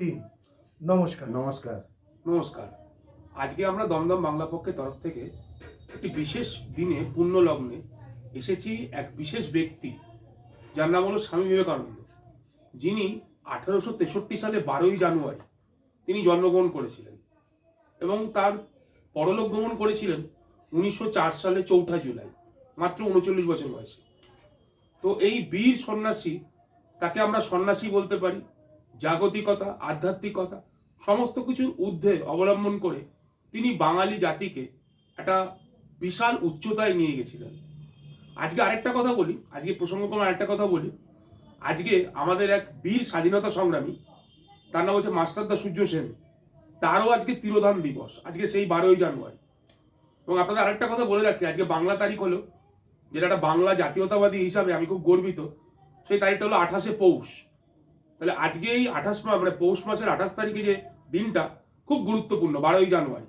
তিন। নমস্কার। নমস্কার। নমস্কার। আজকে আমরা দমদম বাংলা পক্ষের তরফ থেকে একটি বিশেষ দিনে পূর্ণ লগ্নে এসেছি এক বিশেষ ব্যক্তি যার নাম হলো স্বামী বিবেকানন্দ। যিনি আঠারোশো তেষট্টি সালে বারোই জানুয়ারি তিনি জন্মগ্রহণ করেছিলেন এবং তার পরলোক গমন করেছিলেন উনিশশো চার সালে চৌঠা জুলাই মাত্র উনচল্লিশ বছর বয়সে। তো এই বীর সন্ন্যাসী তাকে আমরা সন্ন্যাসী বলতে পারি জাগতিকতা, আধ্যাত্মিকতা, সমস্ত কিছুর ঊর্ধ্বে অবলম্বন করে তিনি বাঙালি জাতিকে একটা বিশাল উচ্চতায় নিয়ে গেছিলেন। আজকে আরেকটা কথা বলি, আজকে প্রসঙ্গক্রমে আরেকটা কথা বলি। আজকে আমাদের এক বীর স্বাধীনতা সংগ্রামী, তার নাম হচ্ছে মাস্টারদা সূর্য সেন, তারও আজকে তিরোধান দিবস, আজকে সেই বারোই জানুয়ারি। এবং আপনাদের আরেকটা কথা বলে রাখি, আজকে বাংলা তারিখ হলো, যেটা একটা বাংলা জাতীয়তাবাদী হিসাবে আমি খুব গর্বিত, সেই তারিখটা হলো আঠাশে পৌষ। তাহলে আজকে এই আঠাশ মানে পৌষ মাসের আঠাশ তারিখে যে দিনটা খুব গুরুত্বপূর্ণ, বারোই জানুয়ারি,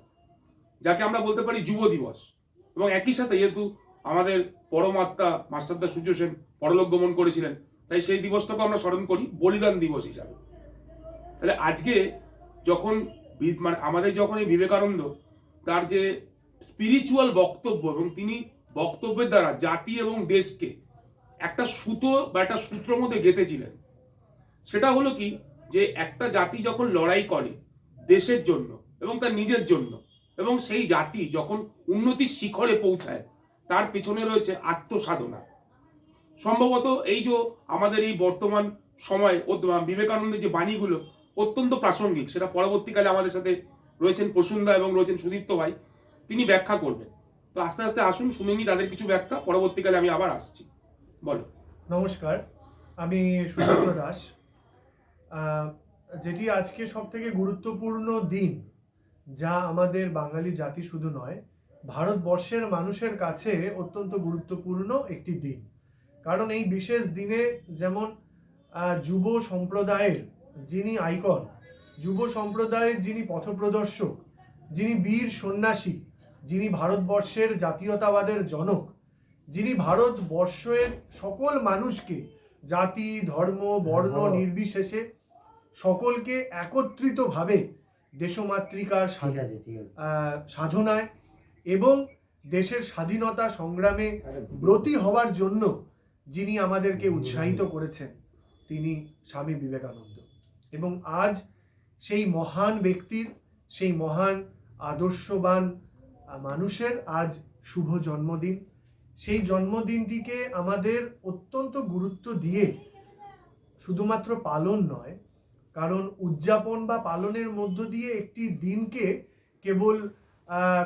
যাকে আমরা বলতে পারি যুব দিবস। এবং একই সাথে যেহেতু আমাদের পরমাত্মা মাস্টারদা সূর্য সেন পরলোক গমন করেছিলেন, তাই সেই দিবসটাকে আমরা স্মরণ করি বলিদান দিবস হিসাবে। তাহলে আজকে যখন মানে আমাদের যখন এই বিবেকানন্দ তার যে স্পিরিচুয়াল বক্তব্য এবং তিনি বক্তব্যের দ্বারা জাতি এবং দেশকে একটা সুতো বা একটা সূত্র মধ্যে গেঁথেছিলেন সেটা হলো কি? যে একটা জাতি যখন লড়াই করে দেশের জন্য এবং তার নিজের জন্য এবং সেই জাতি যখন উন্নতির শিখরে পৌঁছায়, তার পেছনে রয়েছে আত্মসাধনা। সম্ভবত এই যে আমাদের এই বর্তমান সময় বিবেকানন্দের যে বাণীগুলো অত্যন্ত প্রাসঙ্গিক, সেটা পরবর্তীকালে আমাদের সাথে রয়েছেন প্রসুন্দা এবং রয়েছেন সুদীপ্ত ভাই, তিনি ব্যাখ্যা করবেন। তো আস্তে আস্তে আসুন শুনে নি তাদের কিছু ব্যাখ্যা, পরবর্তীকালে আমি আবার আসছি। বলো। নমস্কার, আমি সুদীপ্ত দাস। যেটি আজকে সব থেকে গুরুত্বপূর্ণ দিন যা আমাদের বাঙালি জাতি শুধু নয় ভারতবর্ষের মানুষের কাছে অত্যন্ত গুরুত্বপূর্ণ একটি দিন। কারণ এই বিশেষ দিনে যেমন যুব সম্প্রদায়ের যিনি আইকন যুব সম্প্রদায়ের যিনি পথপ্রদর্শক যিনি বীর সন্ন্যাসী যিনি ভারতবর্ষের জাতীয়তাবাদের জনক যিনি ভারতবর্ষের সকল মানুষকে জাতি ধর্ম বর্ণ নির্বিশেষে সকলকে একত্রিতভাবে দেশমাতৃকার সাধনায় এবং দেশের স্বাধীনতা সংগ্রামে ব্রতী হওয়ার জন্য যিনি আমাদেরকে উৎসাহিত করেছেন তিনি স্বামী বিবেকানন্দ। এবং আজ সেই মহান ব্যক্তির সেই মহান আদর্শবান মানুষের আজ শুভ জন্মদিন। সেই জন্মদিনটিকে আমাদের অত্যন্ত গুরুত্ব দিয়ে শুধুমাত্র পালন নয় কারণ উদযাপন বা পালনের মধ্য দিয়ে একটি দিনকে কেবল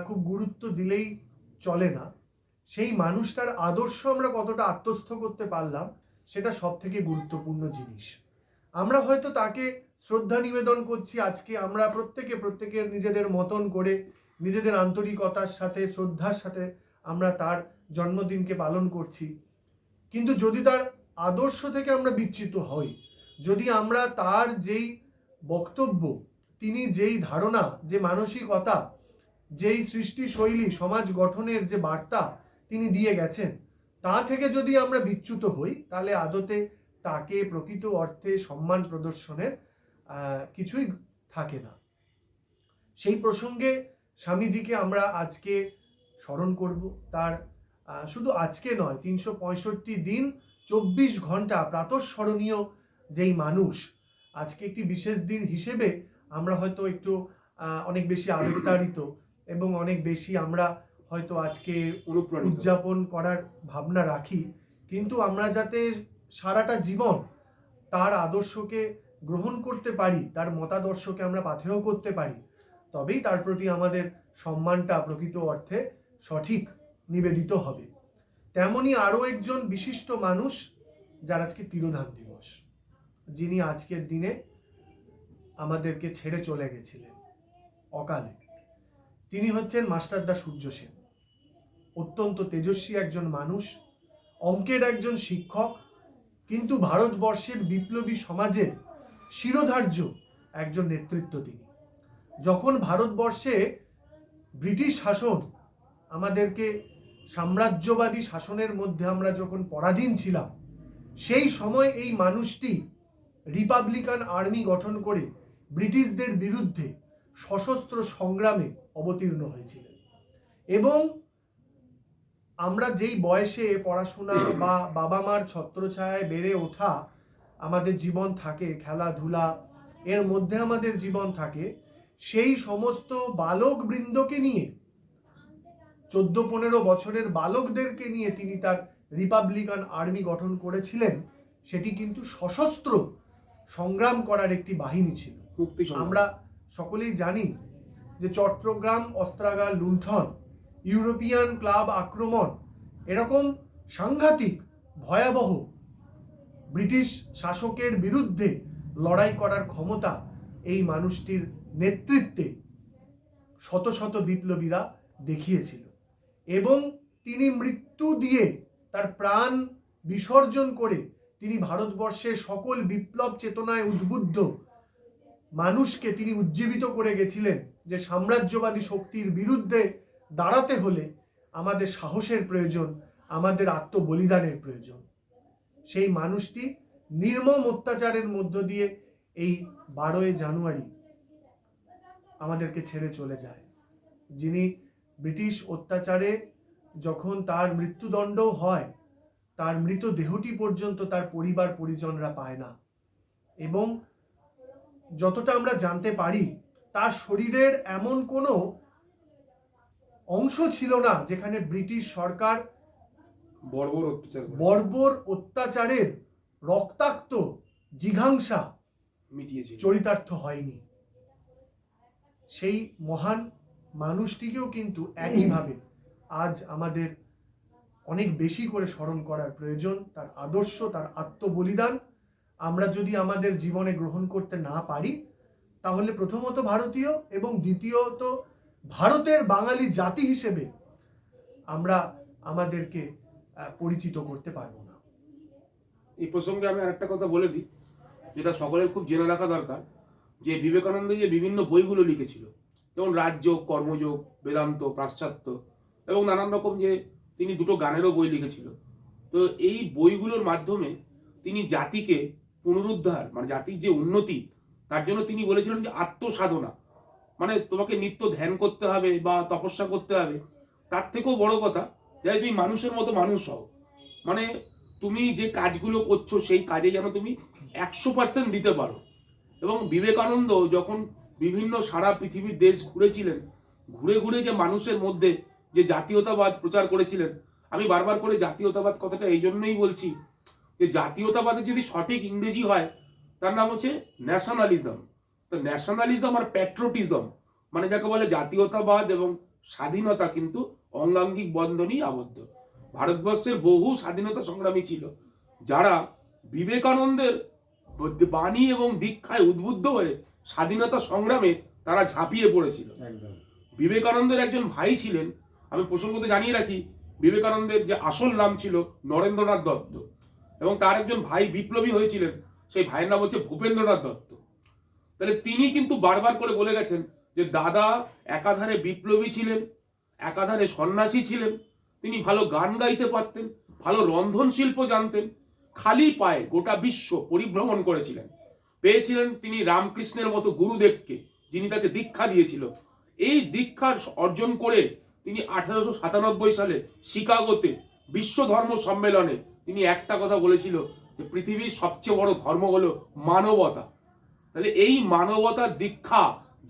খুব গুরুত্ব দিলেই চলে না। সেই মানুষটার আদর্শ আমরা কতটা আত্মস্থ করতে পারলাম, সেটা সব থেকে গুরুত্বপূর্ণ জিনিস। আমরা হয়তো তাকে শ্রদ্ধা নিবেদন করছি, আজকে আমরা প্রত্যেকে প্রত্যেকের নিজেদের মতন করে, নিজেদের আন্তরিকতার সাথে, শ্রদ্ধার সাথে আমরা তার জন্মদিনকে পালন করছি। কিন্তু যদি তার আদর্শ থেকে আমরা বিচ্যুত হই যদি আমরা তার যেই বক্তব্য, তিনি যেই ধারণা, যে মানসিকতা, যেই সৃষ্টি শৈলী সমাজ গঠনের যে বার্তা তিনি দিয়ে গেছেন, তা থেকে যদি আমরা বিচ্যুত হই, তাহলে আদতে তাকে প্রকৃত অর্থে সম্মান প্রদর্শনের কিছুই থাকে না। সেই প্রসঙ্গে স্বামীজিকে আমরা আজকে স্মরণ করব। তার শুধু আজকে নয়, তিনশো দিন, চব্বিশ ঘণ্টা প্রাতঃস্মরণীয় যেই মানুষ আজকে একটি বিশেষ দিন হিসেবে আমরা হয়তো একটু অনেক বেশি আবেগতাড়িত এবং অনেক বেশি আমরা হয়তো আজকে উদযাপন করার ভাবনা রাখি। কিন্তু আমরা যাতে সারাটা জীবন তার আদর্শকে গ্রহণ করতে পারি তার মতাদর্শকে আমরা পাথেয় করতে পারি তবেই তার প্রতি আমাদের সম্মানটা প্রকৃত অর্থে সঠিক নিবেদিত হবে। তেমনি আরও একজন বিশিষ্ট মানুষ যার আজকে তিরোধান যিনি আজকের দিনে আমাদেরকে ছেড়ে চলে গেছিলেন, অকালে। তিনি হচ্ছেন মাস্টারদা সূর্য সেন। অত্যন্ত তেজস্বী একজন মানুষ, অঙ্কের একজন শিক্ষক, কিন্তু ভারতবর্ষের বিপ্লবী সমাজের শিরোধার্য একজন নেতৃত্ব তিনি। যখন ভারতবর্ষে ব্রিটিশ শাসন আমাদেরকে সাম্রাজ্যবাদী শাসনের মধ্যে আমরা যখন পরাধীন ছিলাম, সেই সময় এই মানুষটি রিপাবলিকান আর্মি গঠন করে ব্রিটিশদের বিরুদ্ধে সশস্ত্র সংগ্রামে অবতীর্ণ হয়েছিলেন। এবং আমরা যেই বয়সে পড়াশোনা বা বাবা মার ছত্রছায়ায় বেড়ে ওঠা আমাদের জীবন থাকে, খেলাধুলা, এর মধ্যে আমাদের জীবন থাকে, সেই সমস্ত বালক বৃন্দকে নিয়ে চোদ্দ পনেরো বছরের বালকদেরকে নিয়ে তিনি তার রিপাবলিকান আর্মি গঠন করেছিলেন, সেটি কিন্তু সশস্ত্র সংগ্রাম করার একটি বাহিনী ছিল। আমরা সকলেই জানি যে চট্টগ্রাম অস্ত্রাগার লুণ্ঠন ইউরোপিয়ান ক্লাব আক্রমণ এরকম সাংঘাতিক ভয়াবহ ব্রিটিশ শাসকের বিরুদ্ধে লড়াই করার ক্ষমতা এই মানুষটির নেতৃত্বে শত শত বিপ্লবীরা দেখিয়েছিল এবং তিনি মৃত্যু দিয়ে তার প্রাণ বিসর্জন করে তিনি ভারতবর্ষের সকল বিপ্লব চেতনায় উদ্বুদ্ধ। মানুষকে তিনি উজ্জীবিত করে গেছিলেন যে সাম্রাজ্যবাদী শক্তির বিরুদ্ধে দাঁড়াতে হলে আমাদের সাহসের প্রয়োজন, আমাদের আত্মবলিদানের প্রয়োজন। সেই মানুষটি নির্মম অত্যাচারের মধ্য দিয়ে এই বারোই জানুয়ারি আমাদেরকে ছেড়ে চলে যায়। যিনি ব্রিটিশ অত্যাচারে যখন তার মৃত্যুদণ্ড হয় তার মৃতদেহটি পর্যন্ত তার পরিবার পরিজনরা পায় না। এবং যতটা আমরা জানতে পারি তার শরীরের এমন কোনো অংশ ছিল না যেখানে ব্রিটিশ সরকার বর্বর অত্যাচার বর্বর অত্যাচারের রক্তাক্ত জিঘাংসা মিটিয়েছে চরিতার্থ হয়নি। সেই মহান মানুষটিকেও কিন্তু একইভাবে আজ আমাদের অনেক বেশি করে স্মরণ করার প্রয়োজন, তার আদর্শ, তার আত্মবলিদান আমরা যদি আমাদের জীবনে গ্রহণ করতে না পারি, তাহলে প্রথমত ভারতীয় এবং দ্বিতীয়ত ভারতের বাঙালি জাতি হিসেবে আমরা আমাদেরকে পরিচিত করতে পারব না। এই প্রসঙ্গে আমি আরেকটা কথা বলে দিই, যেটা সকলের খুব জেনে রাখা দরকার, যে বিবেকানন্দ যে বিভিন্ন বইগুলো লিখেছিল, যেমন রাজযোগ, কর্মযোগ, বেদান্ত, পাশ্চাত্য এবং নানান রকম যে তিনি দুটো গানেরও বই লিখেছিল। তো এই বইগুলোর মাধ্যমে তিনি জাতিকে পুনরুদ্ধার মানে জাতির যে উন্নতি, তার জন্য তিনি বলেছিলেন যে আত্মসাধনা। মানে তোমাকে নিত্য ধ্যান করতে হবে বা তপস্যা করতে হবে। তার থেকেও বড় কথা যে তুমি মানুষের মতো মানুষ হও। মানে তুমি যে কাজগুলো করছ, সেই কাজে যেন তুমি একশো পার্সেন্ট দিতে পারো। এবং বিবেকানন্দ যখন বিভিন্ন সারা পৃথিবীর দেশ ঘুরেছিলেন, ঘুরে ঘুরে যে মানুষের মধ্যে যে জাতীয়তাবাদ প্রচার করেছিলেন। আমি বারবার করে জাতীয়তাবাদ কথাটা এই জন্যই বলছি যে জাতীয়তাবাদের যদি সঠিক ইংরেজি হয় তার নাম হচ্ছে ন্যাশনালিজম তো ন্যাশনালিজম আর প্যাট্রোটিজম মানে যাকে বলে জাতীয়তাবাদ এবং স্বাধীনতা কিন্তু অঙ্গাঙ্গিক বন্ধনই আবদ্ধ। ভারতবর্ষের বহু স্বাধীনতা সংগ্রামী ছিল যারা বিবেকানন্দের বাণী এবং দীক্ষায় উদ্বুদ্ধ হয়ে স্বাধীনতা সংগ্রামে তারা ঝাঁপিয়ে পড়েছিল। বিবেকানন্দের একজন ভাই ছিলেন আমি প্রসঙ্গত জানিয়ে রাখি, বিবেকানন্দের যে আসল নাম ছিল নরেন্দ্রনাথ দত্ত এবং তার একজন ভাই বিপ্লবী হয়েছিলেন, সেই ভাইয়ের নাম হচ্ছে ভূপেন্দ্রনাথ দত্ত। তাহলে তিনি কিন্তু বারবার করে বলে গেছেন যে দাদা একাধারে বিপ্লবী ছিলেন, একাধারে সন্ন্যাসী ছিলেন, তিনি ভালো গান গাইতে পারতেন, ভালো রন্ধন শিল্প জানতেন, খালি পায়ে গোটা বিশ্ব পরিভ্রমণ করেছিলেন। পেয়েছিলেন তিনি রামকৃষ্ণের মতো গুরুদেবকে, যিনি তাকে দীক্ষা দিয়েছিল। এই দীক্ষার অর্জন করে তিনি আঠারোশো সাতানব্বই সালে শিকাগোতে বিশ্ব ধর্ম সম্মেলনে তিনি একটা কথা বলেছিল যে পৃথিবীর সবচেয়ে বড় ধর্ম হলো মানবতা। তাহলে এই মানবতার দীক্ষা,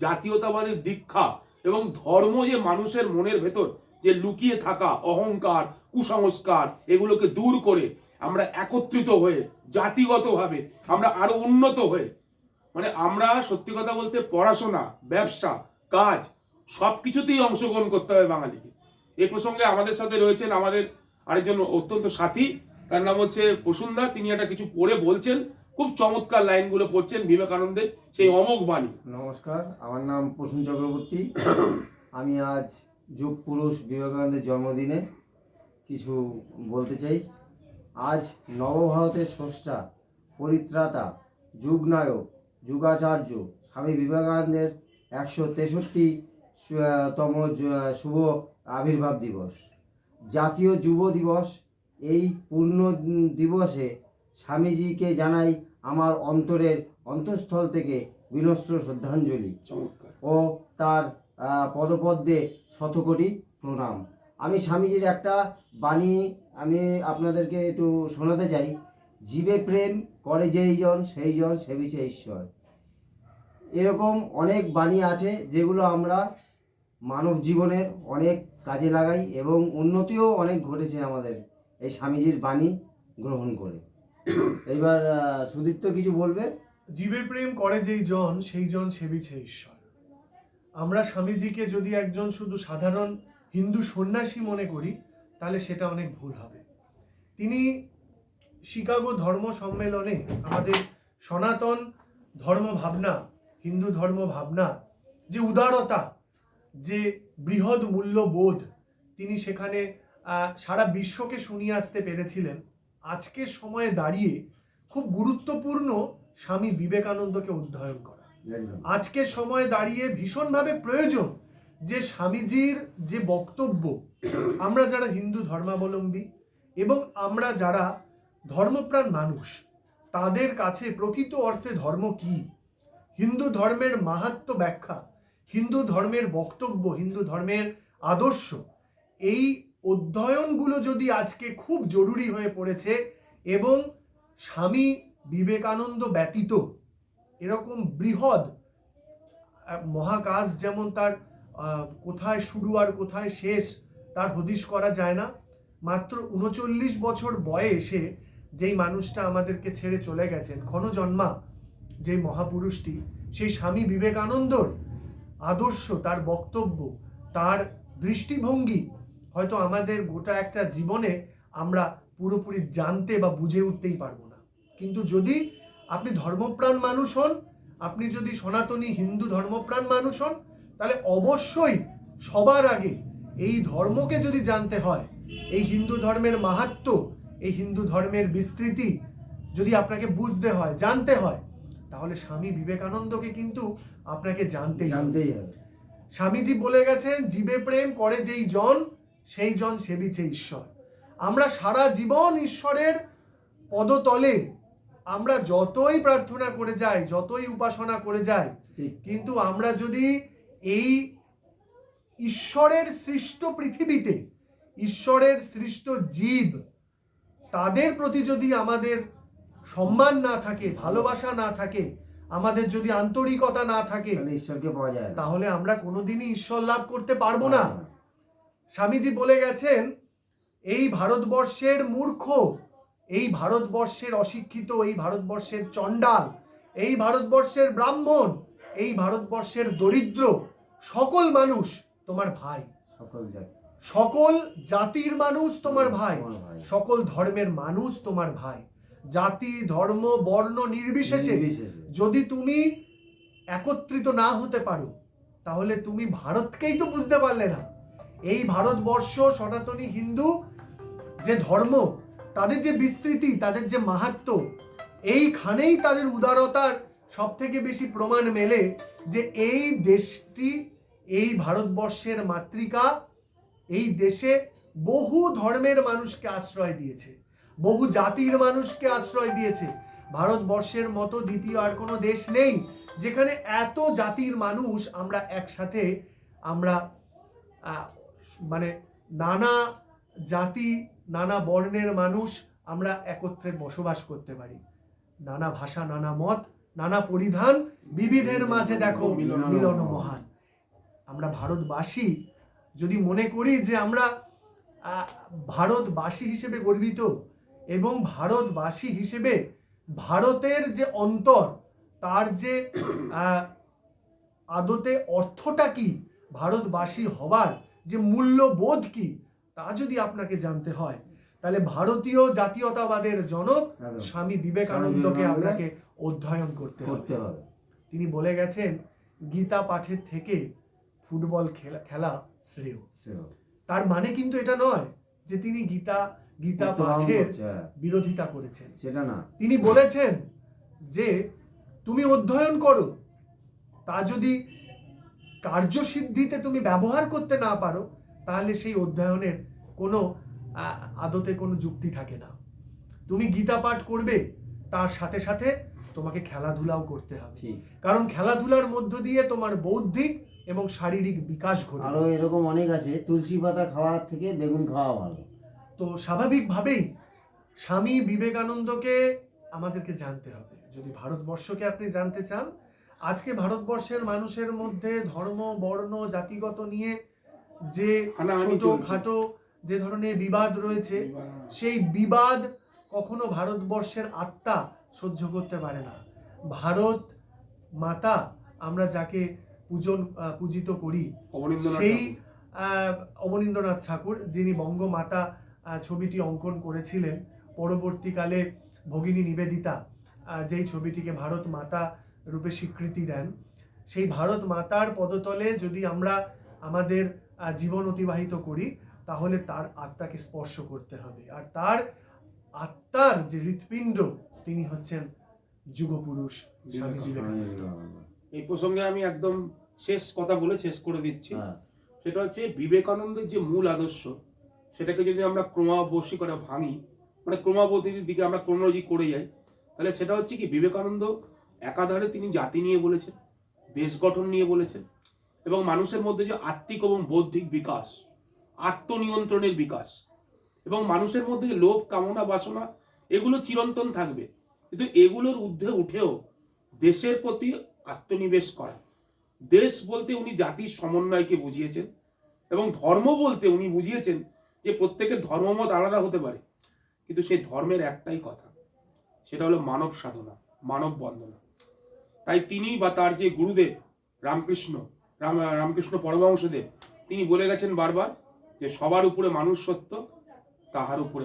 জাতীয়তাবাদের দীক্ষা এবং ধর্ম যে মানুষের মনের ভেতর যে লুকিয়ে থাকা অহংকার, কুসংস্কার এগুলোকে দূর করে আমরা একত্রিত হয়ে, জাতিগতভাবে আমরা আরও উন্নত হয়ে মানে আমরা সত্যি কথা বলতে পড়াশোনা, ব্যবসা, কাজ সব কিছুতেই অংশগ্রহণ করতে হবে বাঙালিকে। এই প্রসঙ্গে আমাদের সাথে রয়েছেন আমাদের আরেকজন অত্যন্ত সাথী, তার নাম হচ্ছে প্রসুন্দা তিনি একটা কিছু পড়ে বলছেন, খুব চমৎকার লাইনগুলো পড়ছেন বিবেকানন্দের, সেই অমোঘ বাণী। নমস্কার, আমার নাম প্রসূন চক্রবর্তী। আমি আজ যুগ পুরুষ বিবেকানন্দের জন্মদিনে কিছু বলতে চাই। আজ নবভারতের স্রষ্টা, পরিত্রাতা, যুগনায়ক, যুগাচার্য স্বামী বিবেকানন্দের একশো তেষট্টি তম শুভ আবির্ভাব দিবস। জাতীয় যুব দিবস এই পূর্ণ দিবসে স্বামীজিকে জানাই আমার অন্তরের অন্তঃস্থল থেকে বিনস্ত্র শ্রদ্ধাঞ্জলি ও তার পদপদ্মে শতকোটি প্রণাম। আমি স্বামীজির একটা বাণী আমি আপনাদেরকে একটু শোনাতে চাই। জীবে প্রেম করে যেই জন সেই জন সেবিছে ঈশ্বর। এরকম অনেক বাণী আছে যেগুলো আমরা মানব জীবনের অনেক কাজে লাগাই এবং উন্নতিও অনেক ঘটেছে আমাদের এই স্বামীজির বাণী গ্রহণ করে। এইবার সুদীপ্ত কিছু বলবে? জীবে প্রেম করে যেই জন, সেই জন সেবিছে ঈশ্বর। আমরা স্বামীজিকে যদি একজন শুধু সাধারণ হিন্দু সন্ন্যাসী মনে করি, তাহলে সেটা অনেক ভুল হবে। তিনি শিকাগো ধর্ম সম্মেলনে আমাদের সনাতন ধর্ম ভাবনা, হিন্দু ধর্ম ভাবনা, যে উদারতা যে বৃহৎ মূল্যবোধ তিনি সেখানে সারা বিশ্বকে শুনিয়ে আসতে পেরেছিলেন আজকের সময়ে দাঁড়িয়ে খুব গুরুত্বপূর্ণ স্বামী বিবেকানন্দকে অধ্যয়ন করা। আজকের সময়ে দাঁড়িয়ে ভীষণভাবে প্রয়োজন যে স্বামীজির যে বক্তব্য আমরা যারা হিন্দু ধর্মাবলম্বী এবং আমরা যারা ধর্মপ্রাণ মানুষ তাদের কাছে প্রকৃত অর্থে ধর্ম কি? হিন্দু ধর্মের মাহাত্ম ব্যাখ্যা হিন্দু ধর্মের বক্তব্য, হিন্দু ধর্মের আদর্শ, এই অধ্যয়নগুলো যদি আজকে খুব জরুরি হয়ে পড়েছে এবং স্বামী বিবেকানন্দ ব্যতীত এরকম বৃহৎ মহাকাশ যেমন তার কোথায় শুরু আর কোথায় শেষ তার হদিশ করা যায় না। মাত্র উনচল্লিশ বছর বয়সে যেই মানুষটা আমাদেরকে ছেড়ে চলে গেছেন, ক্ষণজন্মা যে মহাপুরুষটি, সেই স্বামী বিবেকানন্দর আদর্শ, তার বক্তব্য, তার দৃষ্টিভঙ্গি হয়তো আমাদের গোটা একটা জীবনে আমরা পুরোপুরি জানতে বা বুঝে উঠতেই পারব না। কিন্তু যদি আপনি ধর্মপ্রাণ মানুষ হন, আপনি যদি সনাতনী হিন্দু ধর্মপ্রাণ মানুষ হন, তাহলে অবশ্যই সবার আগে এই ধর্মকে যদি জানতে হয়, এই হিন্দু ধর্মের মাহাত্ম এই হিন্দু ধর্মের বিস্তৃতি যদি আপনাকে বুঝতে হয়, জানতে হয় তাহলে স্বামী বিবেকানন্দকে কিন্তু আপনাকে জানতে জানতেই হবে। স্বামীজি বলে গেছেন জীবে প্রেম করে যেই জন সেই জন সেবিছে ঈশ্বর। আমরা সারা জীবন ঈশ্বরের পদতলে আমরা যতই প্রার্থনা করে যাই যতই উপাসনা করে যাই কিন্তু আমরা যদি এই ঈশ্বরের সৃষ্ট পৃথিবীতে ঈশ্বরের সৃষ্ট জীব তাদের প্রতি যদি আমাদের সম্মান না থাকে ভালোবাসা না থাকে আমাদের যদি আন্তরিকতা না থাকে ঈশ্বরকে পাওয়া যায় তাহলে আমরা কোনোদিনই ঈশ্বর লাভ করতে পারব না। স্বামীজি বলে গেছেন এই ভারতবর্ষের মূর্খ এই ভারতবর্ষের অশিক্ষিত এই ভারতবর্ষের চণ্ডাল এই ভারতবর্ষের ব্রাহ্মণ এই ভারতবর্ষের দরিদ্র সকল মানুষ তোমার ভাই। সকল জাতি। সকল জাতির মানুষ তোমার ভাই। সকল ধর্মের মানুষ তোমার ভাই। জাতি ধর্ম বর্ণ নির্বিশেষে। যদি তুমি একত্রিত না হতে পারো তাহলে তুমি ভারতকেই তো বুঝতে পারলে না এই ভারতবর্ষ সনাতনী হিন্দু যে ধর্ম তাদের যে বিস্তৃতি তাদের যে মাহাত্ম এইখানেই তাদের উদারতার সব থেকে বেশি প্রমাণ মেলে যে এই দেশটি এই ভারতবর্ষের মাতৃকা এই দেশে বহু ধর্মের মানুষকে আশ্রয় দিয়েছে বহু জাতির মানুষকে আশ্রয় দিয়েছে। ভারতবর্ষের মতো দ্বিতীয় আর কোনো দেশ নেই যেখানে এত জাতির মানুষ আমরা একসাথে আমরা মানে নানা জাতি, নানা বর্ণের মানুষ আমরা একত্রে বসবাস করতে পারি। নানা ভাষা, নানা মত, নানা পরিধান, বিবিধের মাঝে দেখো মিলন মহান। আমরা ভারতবাসী, যদি মনে করি যে আমরা ভারতবাসী হিসেবে গর্বিত এবং ভারতবাসী হিসেবে ভারতের যে অন্তর তার যে আদতে অর্থটা কি ভারতবাসী হবার যে মূল্যবোধ কি তা যদি আপনাকে জানতে হয় তাহলে ভারতীয় জাতীয়তাবাদের জনক স্বামী বিবেকানন্দকে আপনাকে অধ্যয়ন করতে হবে। তিনি বলে গেছেন গীতা পাঠের থেকে ফুটবল খেলা খেলা শ্রেয়। তার মানে কিন্তু এটা নয় যে তিনি গীতা গীতা পাঠের হ্যাঁ। বিরোধিতা করেছেন। সেটা না। তিনি বলেছেন যে তুমি অধ্যয়ন করো। তা যদি কার্যসিদ্ধিতে তুমি ব্যবহার করতে না পারো তাহলে সেই অধ্যয়নের কোনো আদতে কোনো যুক্তি থাকে না। তুমি গীতা পাঠ করবে তার সাথে সাথে তোমাকে খেলাধুলাও করতে হবে। কারণ খেলাধুলার মধ্য দিয়ে তোমার বৌদ্ধিক এবং শারীরিক বিকাশ ঘটে। আরও এরকম অনেক আছে। তুলসী পাতা খাওয়ার থেকে বেগুন খাওয়া ভালো। তো স্বাভাবিকভাবেই স্বামী বিবেকানন্দকে আমাদেরকে জানতে হবে। যদি ভারতবর্ষকে আপনি জানতে চান আজকে ভারতবর্ষের মানুষের মধ্যে ধর্ম বর্ণ জাতিগত নিয়ে যে ছোট খাটো যে ধরনের বিবাদ রয়েছে সেই বিবাদ কখনো ভারতবর্ষের আত্মা সহ্য করতে পারে না। ভারত মাতা আমরা যাকে পূজন পূজিত করি সেই আহ, অবনীন্দ্রনাথ ঠাকুর যিনি বঙ্গমাতা ছবিটি অঙ্কন করেছিলেন পরবর্তীকালে ভগিনী নিবেদিতা যেই ছবিটিকে ভারত মাতা রূপে স্বীকৃতি দেন। সেই ভারত মাতার পদতলে যদি আমরা আমাদের জীবন অতিবাহিত করি তাহলে তার আত্মাকে স্পর্শ করতে হবে। আর তার আত্মার যে হৃৎপিণ্ড তিনি হচ্ছেন যুগপুরুষ স্বামী বিবেকানন্দ। এই প্রসঙ্গে আমি একদম শেষ কথা বলে শেষ করে দিচ্ছি। হ্যাঁ। সেটা হচ্ছে বিবেকানন্দের যে মূল আদর্শ সেটাকে যদি আমরা ক্রমাবশী করে ভাঙি মানে ক্রমাবতীর দিকে আমরা ক্রোনোলজি করে যাই, তাহলে সেটা হচ্ছে কি, বিবেকানন্দ একাধারে তিনি জাতি নিয়ে বলেছেন, দেশ গঠন নিয়ে বলেছেন, এবং মানুষের মধ্যে যে আত্মিক এবং বৌদ্ধিক বিকাশ, আত্মনিয়ন্ত্রণের বিকাশ, এবং মানুষের মধ্যে লোভ, কামনা, বাসনা, এগুলো চিরন্তন থাকবে। কিন্তু এগুলোর ঊর্ধ্বে উঠেও দেশের প্রতি আত্মনিবেশ করা, দেশ বলতে উনি জাতির সমন্বয়কে বুঝিয়েছেন, এবং ধর্ম বলতে উনি বুঝিয়েছেন যে প্রত্যেকের ধর্মমত আলাদা হতে পারে, কিন্তু সেই ধর্মের একটাই কথা, সেটা হলো মানব সাধনা, মানব বন্দনা। তাই তিনি বা তার যে গুরুদেব, রামকৃষ্ণ, রাম, রামকৃষ্ণ পরমহংসদেব, তিনি বলে গেছেন বারবার যে সবার উপরে মানুষ সত্য, তাহার উপরে